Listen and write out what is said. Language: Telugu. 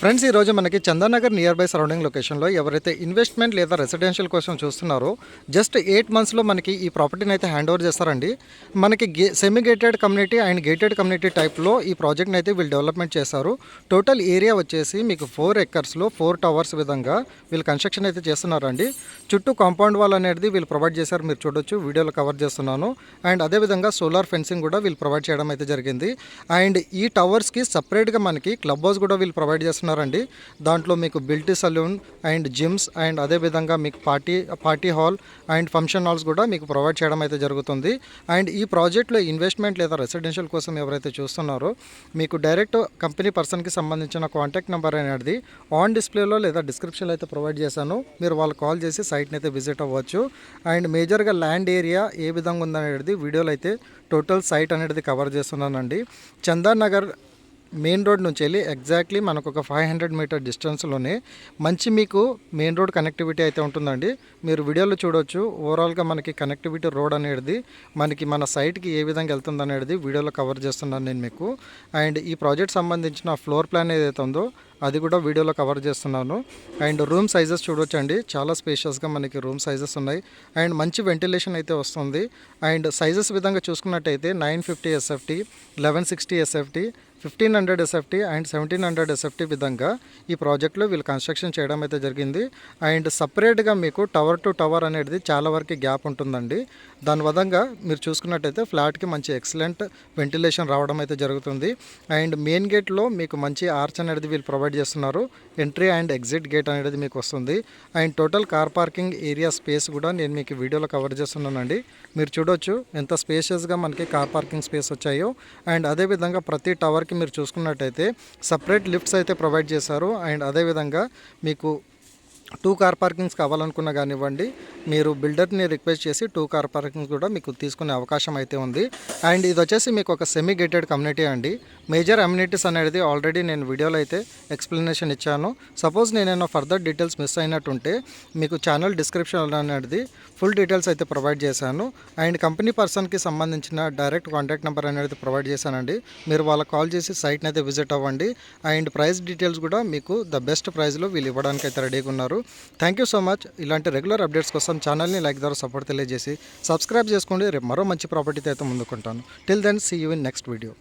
ఫ్రెండ్స్ ఈరోజు మనకి చందానగర్ నియర్ బై సరౌండింగ్ లొకేషన్లో ఎవరైతే ఇన్వెస్ట్మెంట్ లేదా రెసిడెన్షియల్ కోసం చూస్తున్నారో జస్ట్ ఎయిట్ మంత్స్లో మనకి ఈ ప్రాపర్టీని అయితే హ్యాండ్ ఓవర్ చేస్తారండి. మనకి గే semi gated community and gated community టైప్లో ఈ ప్రాజెక్ట్ని అయితే వీళ్ళు డెవలప్మెంట్ చేస్తారు టోటల్ ఏరియా వచ్చేసి మీకు ఫోర్ ఎకర్స్లో ఫోర్ టవర్స్ విధంగా వీళ్ళు కన్స్ట్రక్షన్ అయితే చేస్తున్నారండి. చుట్టూ కాంపౌండ్ వాల్ అనేది వీళ్ళు ప్రొవైడ్ చేశారు. మీరు చూడొచ్చు వీడియోలో కవర్ చేస్తున్నాను. అండ్ అదేవిధంగా సోలార్ ఫెన్సింగ్ కూడా వీళ్ళు ప్రొవైడ్ చేయడం అయితే జరిగింది. అండ్ ఈ టవర్స్కి సపరేట్గా మనకి క్లబ్ హౌస్ కూడా వీళ్ళు ప్రొవైడ్ చేస్తున్నారండి. దాంట్లో మీకు beauty salon and gyms and అదేవిధంగా మీకు party party hall and function halls కూడా మీకు ప్రొవైడ్ చేయడం అయితే జరుగుతుంది. అండ్ ఈ ప్రాజెక్ట్లో ఇన్వెస్ట్మెంట్ లేదా రెసిడెన్షియల్ కోసం ఎవరైతే చూస్తున్నారో మీకు డైరెక్ట్ కంపెనీ పర్సన్కి సంబంధించిన కాంటాక్ట్ నెంబర్ అనేది ఆన్ డిస్ప్లేలో లేదా డిస్క్రిప్షన్లో అయితే ప్రొవైడ్ చేశాను. మీరు వాళ్ళు కాల్ చేసి సైట్ని అయితే విజిట్ అవ్వచ్చు. అండ్ మేజర్గా ల్యాండ్ ఏరియా ఏ విధంగా ఉందనేది వీడియోలో అయితే టోటల్ సైట్ అనేది కవర్ చేస్తున్నానండి. చందానగర్ మెయిన్ రోడ్ నుంచి వెళ్ళి ఎగ్జాక్ట్లీ మనకు ఒక ఫైవ్ హండ్రెడ్ మీటర్ డిస్టెన్స్లోనే మంచి మీకు మెయిన్ రోడ్ కనెక్టివిటీ అయితే ఉంటుందండి. మీరు వీడియోలో చూడొచ్చు. ఓవరాల్గా మనకి కనెక్టివిటీ రోడ్ అనేది మనకి మన సైట్కి ఏ విధంగా వెళ్తుంది అనేది వీడియోలో కవర్ చేస్తున్నాను నేను మీకు. అండ్ ఈ ప్రాజెక్ట్ సంబంధించిన ఫ్లోర్ ప్లాన్ ఏదైతే ఉందో అది కూడా వీడియోలో కవర్ చేస్తున్నాను. అండ్ రూమ్ సైజెస్ చూడొచ్చండి. చాలా స్పేషియస్గా మనకి రూమ్ సైజెస్ ఉన్నాయి. అండ్ మంచి వెంటిలేషన్ అయితే వస్తుంది. అండ్ సైజెస్ విధంగా చూసుకున్నట్టయితే nine fifty SFT eleven sixty SFT fifteen hundred SFT and seventeen hundred SFT విధంగా ఈ ప్రాజెక్ట్లో వీళ్ళు కన్స్ట్రక్షన్ చేయడం అయితే జరిగింది. అండ్ సపరేట్గా మీకు టవర్ టు టవర్ అనేది చాలా వరకు గ్యాప్ ఉంటుందండి. దాని విధంగా మీరు చూసుకున్నట్టయితే ఫ్లాట్కి మంచి ఎక్సలెంట్ వెంటిలేషన్ రావడం అయితే జరుగుతుంది. అండ్ మెయిన్ గేట్లో మీకు మంచి ఆర్చ్ అనేది వీళ్ళు ప్రొవైడ్ చేస్తున్నారు. ఎంట్రీ అండ్ ఎగ్జిట్ గేట్ అనేది మీకు వస్తుంది. And total car parking area space కూడా నేను మీకు వీడియోలో కవర్ చేస్తున్నానండి. మీరు చూడొచ్చు ఎంత స్పేషియస్గా మనకి కార్ పార్కింగ్ స్పేస్ వచ్చాయో. అండ్ అదేవిధంగా ప్రతి టవర్కి మీరు చూసుకున్నట్టయితే సపరేట్ లిఫ్ట్స్ అయితే ప్రొవైడ్ చేశారు. అండ్ అదేవిధంగా మీకు టూ కార్ పార్కింగ్స్ కావాలనుకున్నా కానివ్వండి మీరు బిల్డర్ని రిక్వెస్ట్ చేసి టూ కార్ పార్కింగ్ కూడా మీకు తీసుకునే అవకాశం అయితే ఉంది. అండ్ ఇది వచ్చేసి మీకు ఒక సెమీ గేటెడ్ కమ్యూనిటీ అండి. మేజర్ అమ్యూనిటీస్ అనేది ఆల్రెడీ నేను వీడియోలో అయితే ఎక్స్ప్లెనేషన్ ఇచ్చాను. సపోజ్ నేనైనా ఫర్దర్ డీటెయిల్స్ మిస్ అయినట్టుంటే మీకు ఛానల్ డిస్క్రిప్షన్ అనేది ఫుల్ డీటెయిల్స్ అయితే ప్రొవైడ్ చేశాను. అండ్ కంపెనీ పర్సన్కి సంబంధించిన డైరెక్ట్ కాంటాక్ట్ నెంబర్ అనేది ప్రొవైడ్ చేశానండి. మీరు వాళ్ళకి కాల్ చేసి సైట్ని అయితే విజిట్ అవ్వండి. అండ్ ప్రైస్ డీటెయిల్స్ కూడా మీకు ద బెస్ట్ ప్రైస్లో వీళ్ళు ఇవ్వడానికి అయితే రెడీగా ఉన్నారు. థ్యాంక్ యూ సో మచ్ ఇలాంటి రెగ్యులర్ అప్డేట్స్ కోసం కోసం ఛానల్ని లైక్ ద్వారా సపోర్ట్ తెలియజేసి సబ్స్క్రైబ్ చేసుకోండి. రేపు మరో మంచి ప్రాపర్టీతో అయితే ముందుకుంటాను. Till then see you in next video